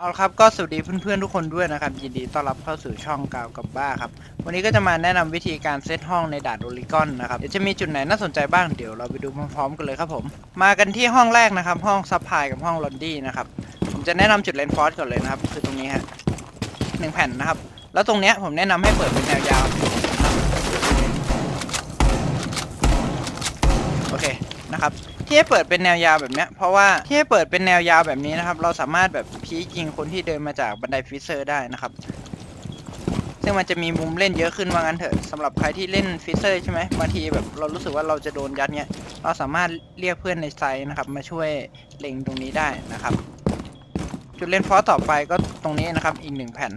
เอาละครับก็สวัสดีเพื่อนๆทุกคนด้วยนะครับ ยินดีต้อนรับเข้าสู่ช่องกาวกับบ้าครับ วันนี้ก็จะมาแนะนำวิธีการเซตห้องในดาดโอลิกอนนะครับเดี๋ยวจะมีจุดไหนน่าสนใจบ้างเดี๋ยวเราไปดูพร้อมๆกันเลยครับผม มากันที่ห้องแรกนะครับ ห้องซัพพลายกับห้องลอนดี้นะครับผมจะแนะนำจุดเลนฟอร์สก่อนเลยนะครับ คือตรงนี้ฮะหนึ่งแผ่นนะครับ แล้วตรงเนี้ยผมแนะนำให้เปิดเป็นแนวยาว นะครับที่ให้เปิดเป็นแนวยาวแบบเนี้ยเพราะว่าที่ให้เปิดเป็นแนวยาวแบบนี้นะครับ เราสามารถแบบพีคยิงคนที่เดินมาจากบันไดฟิเซอร์ได้นะครับซึ่งมันจะมีมุมเล่นเยอะขึ้นว่างั้นเถอะสำหรับใครที่เล่นฟิเซอร์ใช่ไหมบางทีแบบเรารู้สึกว่าเราจะโดนยัดเนี้ยเราสามารถเรียกเพื่อนในไซต์นะครับ มาช่วยเล็งตรงนี้ได้นะครับ จุดเล่นฟอสต่อไปก็ตรงนี้นะครับอีกหนึ่งแผ่น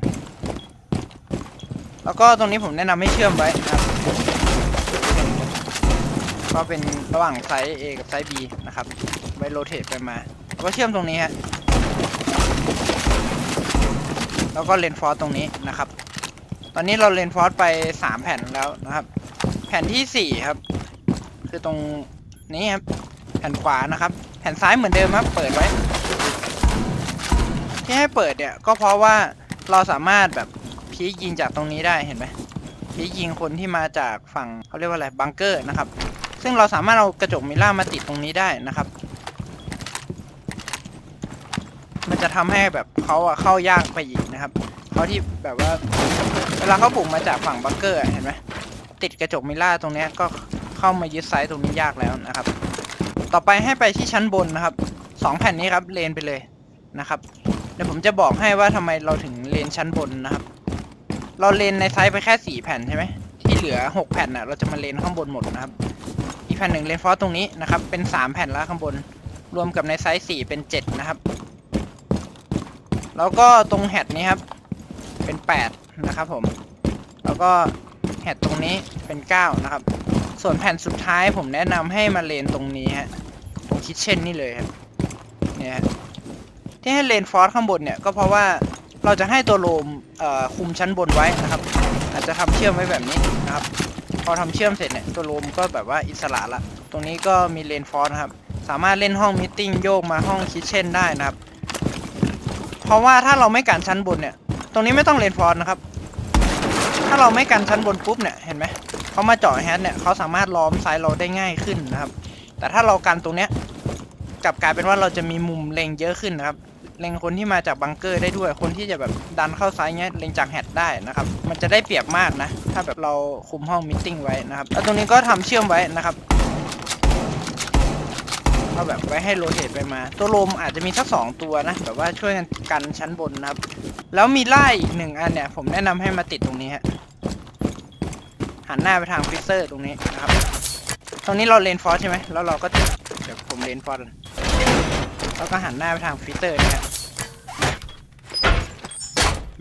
แล้วก็ตรงนี้ผมแนะนำให้เชื่อมไว้นะครับ ก็เป็นระหว่างไซส์ A กับไซส์ B นะครับ ไว้โรเตทไปมาแล้วก็เชื่อมตรงนี้ฮะ แล้วก็เลนฟอร์ตรงนี้นะครับ ตอนนี้เราเลนฟอร์ไป 3 แผ่นแล้วนะครับ แผ่นทีสี่ 4 ครับ คือตรงนี้ครับ แผ่นขวานะครับ แผ่นซ้ายเหมือนเดิมครับ เปิดไว้ ที่ให้เปิดเนี่ย ก็เพราะว่าเราสามารถแบบพียิงจากตรงนี้ได้เห็นไหมพียิงคนที่มาจากฝั่งเขาเรียกว่าอะไรบังเกอร์นะครับ ซึ่งเราสามารถเอากระจกมิล่ามาติดตรงนี้ได้นะครับ มันจะทำให้แบบเขาอะเข้ายากไปอีกนะครับเขาที่แบบว่า เวลาเขาบุกมาจากฝั่งบังเกอร์เห็นไหมติดกระจกมิล่าตรงนี้ก็เข้ามายึดไซต์ตรงนี้ยากแล้วนะครับ ต่อไปให้ไปที่ชั้นบนนะครับสองแผ่นนี้ครับเลนไปเลยนะครับเดี๋ยวผมจะบอกให้ว่าทำไมเราถึงเลนชั้นบนนะครับ เราเลนในไซส์ไปแค่สี่แผ่นใช่ไหมที่เหลือหกแผ่นน่ะเราจะมาเลนข้างบนหมดนะครับ อีกแผ่นหนึ่งเลนฟอสตรงนี้นะครับ เป็นสามแผ่นแล้วข้างบน รวมกับในไซส์สี่เป็นเจ็ดนะครับ แล้วก็ตรงแฮดนี้ครับ เป็นแปดนะครับผม แล้วก็แฮดตรงนี้เป็นเก้านะครับ ส่วนแผ่นสุดท้ายผมแนะนำให้มาเลนตรงนี้ฮะ ตรงคิทเช่นนี่เลยครับ เนี่ยที่ให้เลนฟอสข้างบนเนี่ยก็เพราะว่าเราจะให้ตัวโลมเอ่อคุมชั้นบนไว้นะครับ อาจจะทำเชื่อมไว้แบบนี้นะครับ พอทำเชื่อมเสร็จเนี่ยตัวโลมก็แบบว่าอิสระละ ตรงนี้ก็มีเลนฟอสนะครับ สามารถเล่นห้องมิทติ้งโยกมาห้องคิทเช่นได้นะครับ เพราะว่าถ้าเราไม่กันชั้นบนเนี่ย ตรงนี้ไม่ต้องเลนฟอสนะครับ ถ้าเราไม่กันชั้นบนปุ๊บเนี่ยเห็นไหมเขามาเจาะแฮชเนี่ยเขาสามารถล้อมไซส์เราได้ง่ายขึ้นนะครับ แต่ถ้าเรากันตรงเนี้ยกลับกลายเป็นว่าเราจะมีมุมเล็งเยอะขึ้นนะครับ เล็งคนที่มาจากบังเกอร์ได้ด้วย คนที่จะแบบดันเข้าซ้ายเงี้ยเล็งจากแฮดได้นะครับ มันจะได้เปรียบมากนะ ถ้าแบบเราคุมห้องมิทติ้งไว้นะครับ แล้วตรงนี้ก็ทำเชื่อมไว้นะครับเอาแบบไว้ให้โรเตทไปมา ตัวลมอาจจะมีสักสองตัวนะ แบบว่าช่วยกันกันชั้นบนนะครับ แล้วมีไล่อีกหนึ่งอันเนี่ย ผมแนะนำให้มาติดตรงนี้ฮะ หันหน้าไปทางฟิเซอร์ตรงนี้นะครับ ตรงนี้เราเลนฟอสใช่ไหมแล้วเราก็ติดเดี๋ยวผมเลนฟอส แล้วก็หันหน้าไปทางฟิเซอร์นะครับ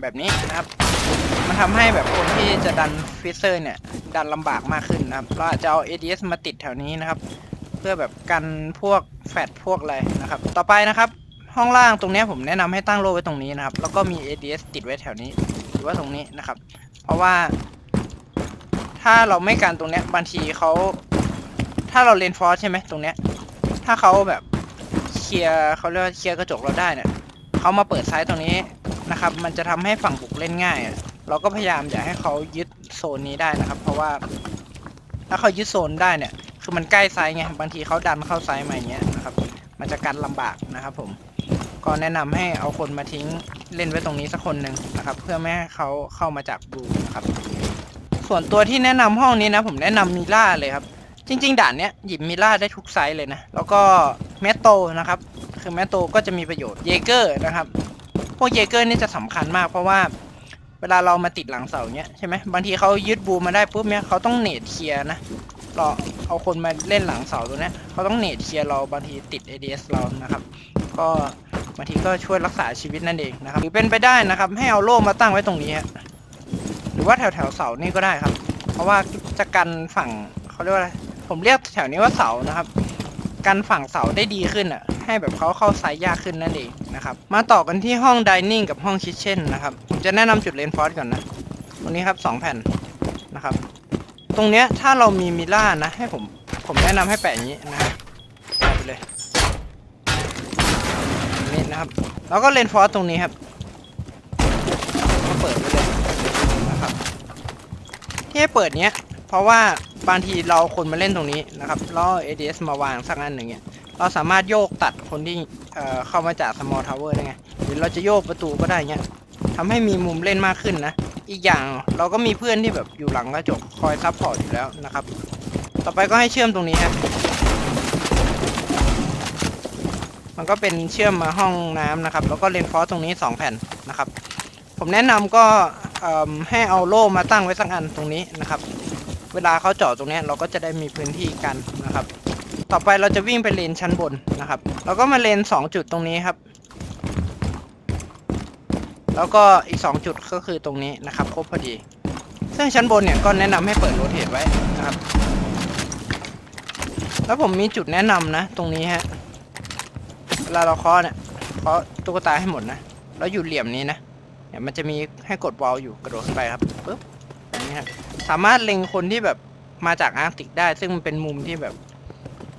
แบบนี้นะครับ มันทำให้แบบคนที่จะดันฟิเซอร์เนี่ย ดันลำบากมากขึ้นนะครับเราอาจจะเอา ADS มาติดแถวนี้นะครับ เพื่อแบบกันพวกแฟดพวกอะไรนะครับ ต่อไปนะครับ ห้องล่างตรงนี้ผมแนะนำให้ตั้งโล่ไว้ตรงนี้นะครับ แล้วก็มี ADS ติดไว้แถวนี้ หรือว่าตรงนี้นะครับ เพราะว่าถ้าเราไม่กันตรงเนี้ยบางทีเขาถ้าเราเลนฟอสใช่ไหมตรงเนี้ย ถ้าเขาแบบ ลียร์เขาเรียกว่าเคลียร์กระจกเราได้เนี่ยเขามาเปิดไซส์ตรงนี้นะครับ มันจะทำให้ฝั่งบุกเล่นง่าย เราก็พยายามอย่าให้เขายึดโซนนี้ได้นะครับ เพราะว่า ถ้าเขายึดโซนได้เนี่ย คือมันใกล้ไซส์ไงบางทีเขาดันเข้าไซส์มาอย่างเงี้ยนะครับ มันจะกันลำบากนะครับผมก็แนะนำให้เอาคนมาทิ้งเล่นไว้ตรงนี้สักคนหนึ่งนะครับ เพื่อไม่ให้เขาเข้ามาจากบูนะครับ ส่วนตัวที่แนะนำห้องนี้นะ ผมแนะนำมิล่าเลยครับ จริง ๆ ด่านเนี้ยหยิบมิล่าได้ทุกไซส์เลยนะ แล้วก็ แมตโตนะครับ คือแมตโตก็จะมีประโยชน์เยเกอร์นะครับ พวกเยเกอร์นี่จะสำคัญมากเพราะว่าเวลาเรามาติดหลังเสาเนี้ยใช่ไหมบางทีเขายึดบูมาได้ปุ๊บเนี้ยเขาต้องเนตเคลียนะเรอเอาคนมาเล่นหลังเสาตัวเนี้ยเขาต้องเนตเคลียเราบางทีติด ADS เรานะครับ ก็บางทีก็ช่วยรักษาชีวิตนั่นเองนะครับหรือเป็นไปได้นะครับ ให้เอาโล่มาตั้งไว้ตรงนี้ฮะหรือว่าแถวแถวเสานี่ก็ได้ครับ เพราะว่าจะกันฝั่งเขาเรียกว่าอะไรผมเรียกแถวนี้ว่าเสานะครับ กันฝั่งเสาได้ดีขึ้นอะ ให้แบบเขาเข้าไซส์ยากขึ้นนั่นเองนะครับ มาต่อกันที่ห้องดิเนิ่งกับห้องคิทเช่นนะครับ ผมจะแนะนำจุดเลนฟอสก่อนนะ ตรงนี้ครับสองแผ่นนะครับ ตรงเนี้ยถ้าเรามีมิล่านะ ให้ผมผมแนะนำให้แปะอย่างนี้นะครับแปะไปเลยนี่นะครับ แล้วก็เลนฟอสตรงนี้ครับเปิดไว้เลยนะครับ ที่ให้เปิดเนี้ย เพราะว่า บางทีเราคนมาเล่นตรงนี้นะครับแล้วเอา ADS มาวางสักอันหนึ่งเนี่ยเราสามารถโยกตัดคนที่เอ่อเข้ามาจาก small tower ได้ไงหรือเราจะโยกประตูก็ได้เงี้ยทำให้มีมุมเล่นมากขึ้นนะ อีกอย่างเราก็มีเพื่อนที่แบบอยู่หลังกระจกคอยซัพพอร์ตอยู่แล้วนะครับ ต่อไปก็ให้เชื่อมตรงนี้ฮะมันก็เป็นเชื่อมมาห้องน้ำนะครับ แล้วก็เลนฟอสตรงนี้ 2 แผ่นนะครับ ผมแนะนำก็ให้เอาโล่มาตั้งไว้สักอันตรงนี้นะครับ เวลาเขาเจาะตรงนี้เราก็จะได้มีพื้นที่กันนะครับ ต่อไปเราจะวิ่งไปเลนชั้นบนนะครับ เราก็มาเลน 2 จุดตรงนี้ครับ แล้วก็อีก 2 จุดก็คือตรงนี้นะครับ ครบพอดี ซึ่งชั้นบนเนี่ยก็แนะนำให้เปิดโรเทตไว้นะครับ แล้วผมมีจุดแนะนำนะ ตรงนี้ฮะเวลาเราเคาะเนี่ยเคาะตุ๊กตาให้หมดนะแล้วอยู่เหลี่ยมนี้นะเนี่ยมันจะมีให้กดวอลอยู่กระโดดขึ้นไปครับปึ๊บอย่างนี้ครับ สามารถเล็งคนที่แบบมาจากอาร์กติกได้ ซึ่งมันเป็นมุมที่แบบ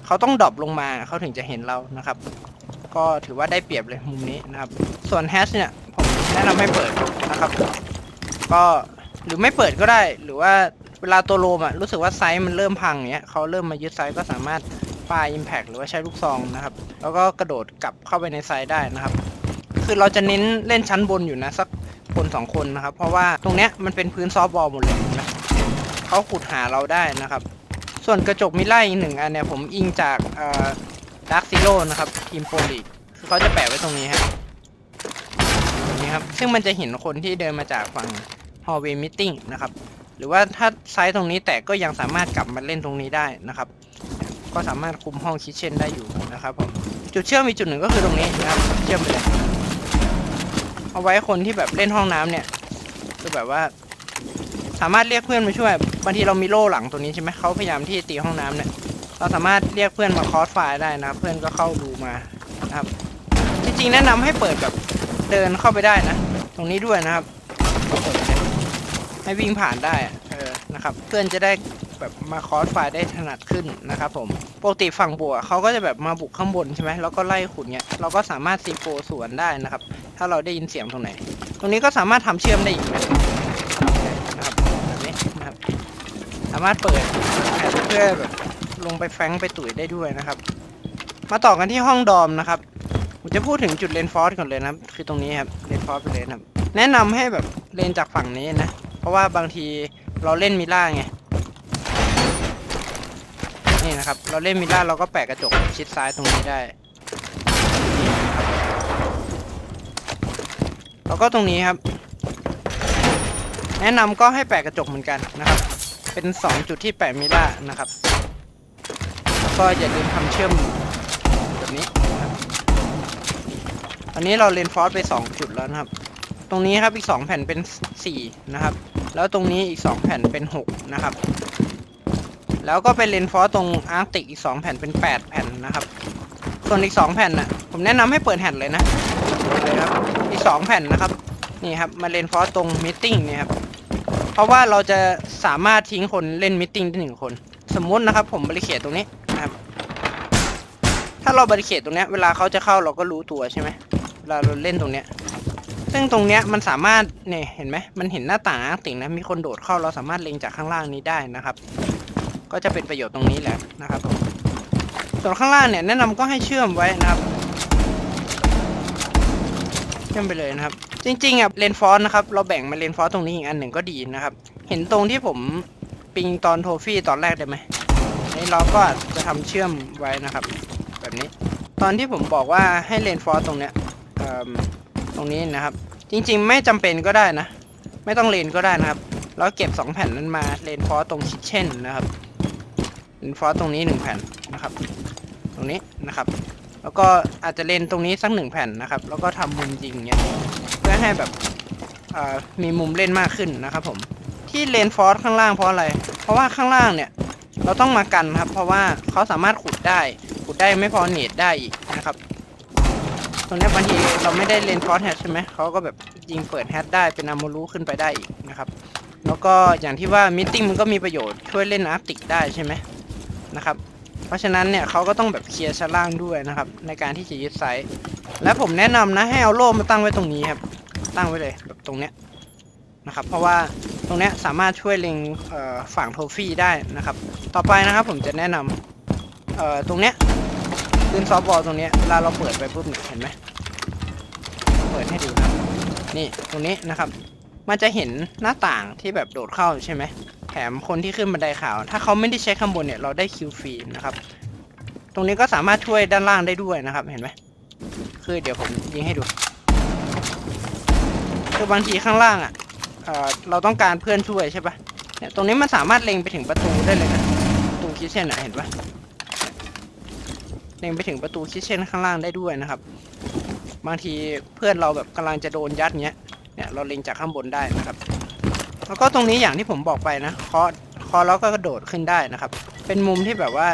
เขาต้องดรอปลงมาเขาถึงจะเห็นเรานะครับ ก็ถือว่าได้เปรียบเลยมุมนี้นะครับ ส่วนแฮชเนี่ยผมแนะนำให้เปิดนะครับ ก็หรือไม่เปิดก็ได้ หรือว่าเวลาตัวโลมอะรู้สึกว่าไซส์มันเริ่มพังเนี้ยเขาเริ่มมายึดไซส์ก็สามารถปา Impact หรือว่าใช้ลูกซองนะครับ แล้วก็กระโดดกลับเข้าไปในไซส์ได้นะครับ คือเราจะเน้นเล่นชั้นบนอยู่นะสักคนสองคนนะครับ เพราะว่าตรงเนี้ยมันเป็นพื้นซอฟต์บอลหมดเลย เขาขุดหาเราได้นะครับ ส่วนกระจกมิล่อีกหนึ่งอันเนี่ยผมอิงจากดักซิโร่นะครับทีมโปรลีกคือเขาจะแปะไว้ตรงนี้ฮะตรงนี้ครับ ซึ่งมันจะเห็นคนที่เดินมาจากฝั่ง hallway meeting นะครับ หรือว่าถ้าไซส์ตรงนี้แตกก็ยังสามารถกลับมาเล่นตรงนี้ได้นะครับ ก็สามารถคุมห้องคิทเช่นได้อยู่นะครับผมจุดเชื่อมอีจุดหนึ่งก็คือตรงนี้นะครับ เชื่อมไปเลย เอาไว้คนที่แบบเล่นห้องน้ำเนี่ยคือแบบว่า สามารถเรียกเพื่อนมาช่วยบางทีเรามีโล่หลังตัวนี้ใช่ไหมเขาพยายามที่จะตีห้องน้ำเนี่ยเราสามารถเรียกเพื่อนมาคอสไฟได้นะ เพื่อนก็เข้าดูมานะครับ จริงๆแนะนำให้เปิดแบบเดินเข้าไปได้นะ ตรงนี้ด้วยนะครับเปิดให้วิ่งผ่านได้เออนะครับ เพื่อนจะได้แบบมาคอสไฟได้ถนัดขึ้นนะครับ ผมปกติฝั่งบัวเขาก็จะแบบมาบุกข้างบนใช่ไหมแล้วก็ไล่ขุดเนี่ยเราก็สามารถซีโฟสวนได้นะครับ ถ้าเราได้ยินเสียงตรงไหน ตรงนี้ก็สามารถทำเชื่อมได้อีกนะนะครับแบบนี้นะครับ สามารถเปิดแผ่เพื่อแบบลงไปแฟงไปตุ๋ยได้ด้วยนะครับ มาต่อกันที่ห้องดอมนะครับผมจะพูดถึงจุดเลนฟอร์สก่อนเลยนะครับ คือตรงนี้ครับเลนฟอร์สไปเลยนะครับ แนะนำให้แบบเลนจากฝั่งนี้นะ เพราะว่าบางทีเราเล่นมิล่าไงนี่นะครับ เราเล่นมิล่าเราก็แปะกระจกชิดซ้ายตรงนี้ได้แล้วก็ตรงนี้ครับ แนะนำก็ให้แปะกระจกเหมือนกันนะครับ เป็น2จุดที่แปะมิล่านะครับแล้วก็อย่าลืมทำเชื่อมแบบนี้นะครับอันนี้เราเลนฟอสไป 2 จุดแล้วนะครับ ตรงนี้ครับอีก 2 แผ่นเป็น 4 นะครับ แล้วตรงนี้อีก 2 แผ่นเป็น 6 นะครับ แล้วก็เป็นเลนฟอสตรงอาร์กติกอีก 2 แผ่นเป็น 8 แผ่นนะครับ ส่วนอีก 2 แผ่นน่ะผมแนะนำให้เปิดแผ่นเลยนะเปิดเลยครับอีก 2 แผ่นนะครับนี่ครับมาเลนฟอสตรงมิทติ้งนี่ครับ เพราะว่าเราจะสามารถทิ้งคนเล่นมิทติ้งได้หนึ่งคน สมมุตินะครับ ผมบริเคตตรงนี้นะครับ ถ้าเราบริเคตตรงเนี้ยเวลาเขาจะเข้าเราก็รู้ตัวใช่ไหมเวลาเราเล่นตรงเนี้ย ซึ่งตรงเนี้ยมันสามารถเนี่ยเห็นไหมมันเห็นหน้าต่างอาร์กติกนะมีคนโดดเข้าเราสามารถเล็งจากข้างล่างนี้ได้นะครับ ก็จะเป็นประโยชน์ตรงนี้แหละนะครับผมส่วนข้างล่างเนี่ยแนะนำก็ให้เชื่อมไว้นะครับ เชื่อมไปเลยนะครับ จริงๆอะเลนฟอสนะครับ เราแบ่งมาเลนฟอสตรงนี้อีกอันหนึ่งก็ดีนะครับ เห็นตรงที่ผมปิงตอนโทฟี่ตอนแรกได้ไหมนี่เราก็จะทำเชื่อมไว้นะครับ แบบนี้ ตอนที่ผมบอกว่าให้เลนฟอสตรงเนี้ยตรงนี้นะครับ จริงๆ ไม่จำเป็นก็ได้นะ ไม่ต้องเลนก็ได้นะครับแล้วเก็บ 2 แผ่นนั้นมาเลนฟอสตรงคิทเช่นนะครับเลนฟอสตรงนี้ 1 แผ่นนะครับ ตรงนี้นะครับ แล้วก็อาจจะเลนตรงนี้สักหนึ่งแผ่นนะครับ แล้วก็ทำมุมยิงเงี้ยเพื่อให้แบบมีมุมเล่นมากขึ้นนะครับผมที่เลนฟอสข้างล่างเพราะอะไร เพราะว่าข้างล่างเนี่ย เราต้องมากันครับ เพราะว่าเขาสามารถขุดได้ ขุดได้ไม่พอเนตได้อีกนะครับ ตรงนี้บางทีเราไม่ได้เลนฟอสแฮชใช่ไหม เขาก็แบบยิงเปิดแฮชได้เป็นอามูรูขึ้นไปได้อีกนะครับ แล้วก็อย่างที่ว่ามิทติ้งมันก็มีประโยชน์ช่วยเล่นอาร์ติกได้ใช่ไหมนะครับ เพราะฉะนั้นเนี่ยเขาก็ต้องแบบเคลียร์ชั้นล่างด้วยนะครับ ในการที่จะยึดไซส์และผมแนะนำนะให้เอาโล่มาตั้งไว้ตรงนี้ครับ ตั้งไว้เลยแบบตรงเนี้ยนะครับ เพราะว่าตรงเนี้ยสามารถช่วยเล็งฝั่งโทฟี่ได้นะครับ ต่อไปนะครับผมจะแนะนำเอ่อตรงเนี้ยปืนซอฟต์บอลตรงเนี้ยเวลาเราเปิดไปปุ๊บเนี่ยเห็นไหมเปิดให้ดูนะครับนี่ตรงนี้นะครับ มันจะเห็นหน้าต่างที่แบบโดดเข้าใช่ไหม แถมคนที่ขึ้นบันไดขาว ถ้าเขาไม่ได้เช็คข้างบนเนี่ยเราได้คิวฟรีนะครับ ตรงนี้ก็สามารถช่วยด้านล่างได้ด้วยนะครับเห็นไหมคือเดี๋ยวผมยิงให้ดูคือบางทีข้างล่างอะเอ่อเราต้องการเพื่อนช่วยใช่ปะเนี่ยตรงนี้มันสามารถเล็งไปถึงประตูได้เลยนะประตูคิเช่นอะเห็นปะเล็งไปถึงประตูคิเช่นข้างล่างได้ด้วยนะครับ บางทีเพื่อนเราแบบกำลังจะโดนยัดเงี้ยเนี่ยเราเล็งจากข้างบนได้นะครับ แล้วก็ตรงนี้อย่างที่ผมบอกไปนะคาะเคาะแล้วก็กระโดดขึ้นได้นะครับ เป็นมุมที่แบบว่า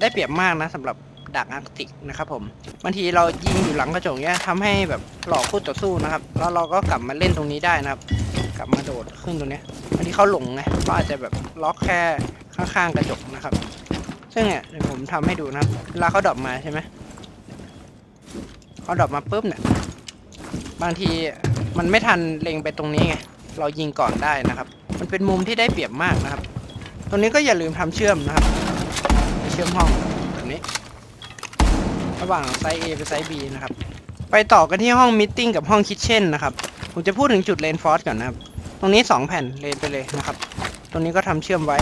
ได้เปรียบมากนะสำหรับดักอาร์กติกนะครับผมบางทีเรายิงอยู่หลังกระจกเนี้ยทำให้แบบหลอกคู่ต่อสู้นะครับแล้วเราก็กลับมาเล่นตรงนี้ได้นะครับ กลับมาโดดขึ้นตรงเนี้ยบางทีเขาหลงไงก็อาจจะแบบล็อกแค่ข้างๆกระจกนะครับ ซึ่งเนี่ยเดี๋ยวผมทำให้ดูนะครับเวลาเขาดรอปมาใช่ไหมเขาดรอปมาปุ๊บเนี่ยบางทีมันไม่ทันเล็งไปตรงนี้ไง เรายิงก่อนได้นะครับ มันเป็นมุมที่ได้เปรียบมากนะครับ ตรงนี้ก็อย่าลืมทำเชื่อมนะครับ เชื่อมห้องแบบนี้ ระหว่างไซส์ A ไปไซส์ B นะครับ ไปต่อกันที่ห้องมิทติ้งกับห้องคิทเช่นนะครับ ผมจะพูดถึงจุดเลนฟอร์สก่อนนะครับ ตรงนี้ 2 แผ่นเลนไปเลยนะครับ ตรงนี้ก็ทำเชื่อมไว้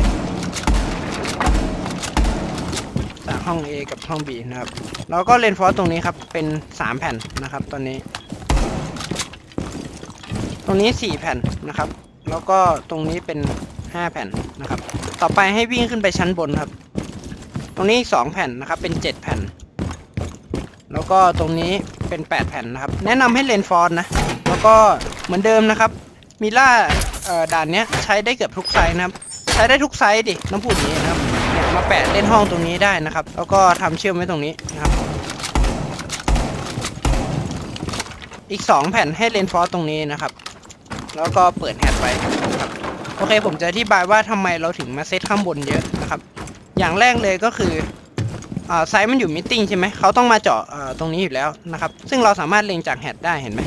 จากห้อง A กับห้อง B นะครับ แล้วก็เลนฟอร์สตรงนี้ครับ เป็น 3 แผ่นนะครับ ตอนนี้ รงนี้ 4 แผ่นนะครับ แล้วก็ตรงนี้เป็น 5 แผ่นนะครับ ต่อไปให้วิ่งขึ้นไปชั้นบนครับ ตรงนี้อีก2แผ่นนะครับ เป็น 7 แผ่น แล้วก็ตรงนี้เป็น 8 แผ่นนะครับ แนะนำให้เลนฟอร์นะ แล้วก็เหมือนเดิมนะครับมิล่าด่านเนี้ยใช้ได้เกือบทุกไซส์นะครับ ใช้ได้ทุกไซส์ดิ น้ำพูดนี้นะครับเนี่ยมาแปะเล่นห้องตรงนี้ได้นะครับ แล้วก็ทำเชื่อมไว้ตรงนี้นะครับอีก 2 แผ่นให้เลนฟอร์ตรงนี้นะครับ แล้วก็เปิดแฮดไปครับโอเคผมจะอธิบายว่าทำไมเราถึงมาเซตข้างบนเยอะนะครับ อย่างแรกเลยก็คืออ่าไซส์มันอยู่มิทติ้งใช่ไหมเขาต้องมาเจาะอ่าตรงนี้อยู่แล้วนะครับซึ่งเราสามารถเล็งจากแฮดได้เห็นไหม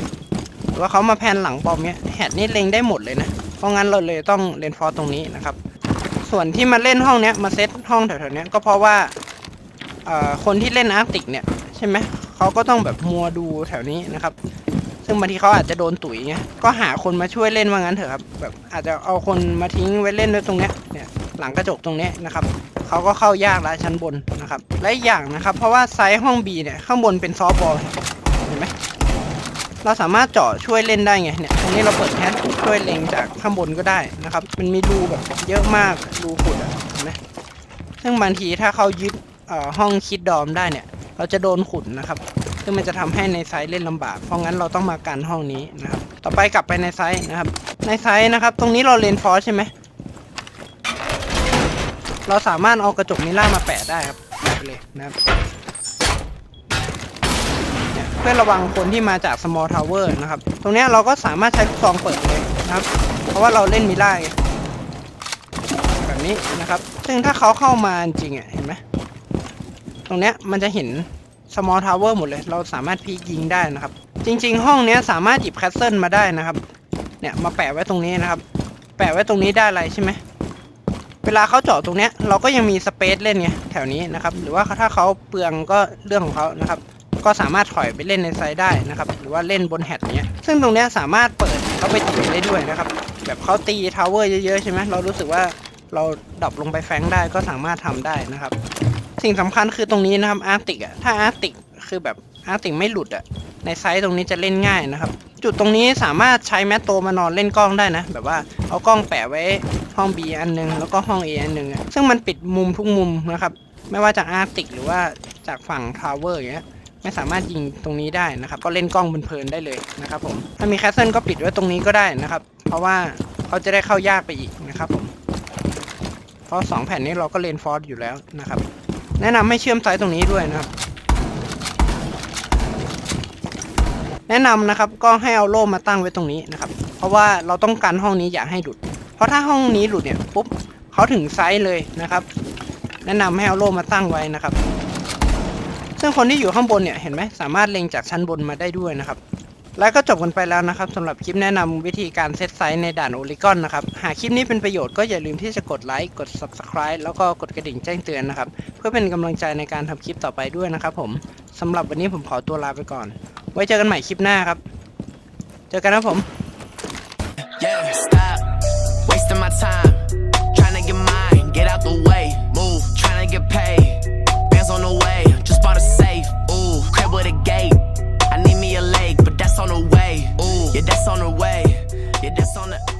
หรือว่าเขามาแพนหลังบอมเนี้ยแฮดนี่เล็งได้หมดเลยนะเพราะงั้นเราเลยต้องเลนฟอร์ตรงนี้นะครับส่วนที่มาเล่นห้องเนี้ยมาเซตห้องแถวๆเนี้ยก็เพราะว่าอ่าคนที่เล่นอาร์ติกเนี่ยใช่ไหมเขาก็ต้องแบบมัวดูแถวนี้นะครับ ซึ่งบางทีเขาอาจจะโดนตุ๋ยไงก็หาคนมาช่วยเล่นว่างั้นเถอะครับแบบอาจจะเอาคนมาทิ้งไว้เล่นไว้ตรงเนี้ยเนี่ยหลังกระจกตรงเนี้ยนะครับเขาก็เข้ายากละชั้นบนนะครับและอย่างนะครับ เพราะว่าไซส์ห้อง B เนี่ยข้างบนเป็นซอฟบอลเห็นไหมเราสามารถเจาะช่วยเล่นได้ไงเนี่ยตรงนี้เราเปิดแฮชช่วยเล็งจากข้างบนก็ได้นะครับ มันมีรูแบบเยอะมากรูขุดอะเห็นไหมซึ่งบางทีถ้าเขายึดอ่อห้องคิดดอมได้เนี่ย เราจะโดนขุดนะครับ ซึ่งมันจะทำให้ในไซส์เล่นลำบาก เพราะงั้นเราต้องมากันห้องนี้นะครับ ต่อไปกลับไปในไซส์นะครับ ในไซส์นะครับ ตรงนี้เราเลนฟอร์ใช่ไหม เราสามารถเอากระจกมิล่ามาแปะได้ครับแปะไปเลยนะครับเพื่อระวังคนที่มาจาก small tower นะครับ ตรงนี้เราก็สามารถใช้ลูกซองเปิดเลยนะครับ เพราะว่าเราเล่นมิล่างแบบนี้นะครับ ซึ่งถ้าเขาเข้ามาจริงอะเห็นไหมตรงเนี้ยมันจะเห็น small tower หมดเลย เราสามารถพีกยิงได้นะครับ จริง ๆ ห้องเนี้ยสามารถหยิบแคสเซิลมาได้นะครับ เนี่ยมาแปะไว้ตรงนี้นะครับ แปะไว้ตรงนี้ได้อะไรใช่ไหมเวลาเขาเจาะตรงเนี้ยเราก็ยังมีสเปซเล่นไงแถวนี้นะครับ หรือว่าถ้าเขาเปลืองก็เรื่องของเขานะครับ ก็สามารถถอยไปเล่นในไซด์ได้นะครับ หรือว่าเล่นบนแฮตเนี้ย ซึ่งตรงเนี้ยสามารถเปิดเขาไปตีได้ด้วยนะครับ แบบเขาตีทาวเวอร์เยอะๆใช่ไหมเรารู้สึกว่าเราดรอปลงไปแฟงได้ก็สามารถทำได้นะครับ สิ่งสำคัญคือตรงนี้นะครับอาร์ติกอะถ้าอาร์ติกคือแบบอาร์ติกไม่หลุดอะในไซส์ตรงนี้จะเล่นง่ายนะครับ จุดตรงนี้สามารถใช้แมตโตมานอนเล่นกล้องได้นะ แบบว่าเอากล้องแปะไว้ห้อง B อันหนึงแล้วก็ห้อง A อันหนึงอะซึ่งมันปิดมุมทุกมุมนะครับ ไม่ว่าจากอาร์ติกหรือว่าจากฝั่งทาวเวอร์อย่างเงี้ยไม่สามารถยิงตรงนี้ได้นะครับ ก็เล่นกล้องเพลินๆได้เลยนะครับผมถ้ามีแคสเซิลก็ปิดไว้ตรงนี้ก็ได้นะครับ เพราะว่าเขาจะได้เข้ายากไปอีกนะครับผมเพราะสองแผ่นนี้เราก็เลนฟอร์สอยู่แล้วนะครับ แนะนำให้เชื่อมไซต์ตรงนี้ด้วยนะครับ แนะนำนะครับก็ให้เอาโล่มาตั้งไว้ตรงนี้นะครับ เพราะว่าเราต้องการห้องนี้อย่าให้หลุด เพราะถ้าห้องนี้หลุดเนี่ยปุ๊บเขาถึงไซส์เลยนะครับ แนะนำให้เอาโล่มาตั้งไว้นะครับ ซึ่งคนที่อยู่ข้างบนเนี่ยเห็นไหมสามารถเล็งจากชั้นบนมาได้ด้วยนะครับ แล้วก็จบกันไปแล้วนะครับสำหรับคลิปแนะนำวิธีการเซตไซส์ในด่านโอลิกอนนะครับ หากคลิปนี้เป็นประโยชน์ก็อย่าลืมที่จะกดไลค์กด Subscribe แล้วก็กดกระดิ่งแจ้งเตือนนะครับ เพื่อเป็นกำลังใจในการทำคลิปต่อไปด้วยนะครับผมสำหรับวันนี้ผมขอตัวลาไปก่อน ไว้เจอกันใหม่คลิปหน้าครับ เจอกันนะผม Yeah, stop. Wasting my time. Trying to get mine. Get out the way. Move. Trying to get paid. that's on the way. Yeah, that's on the.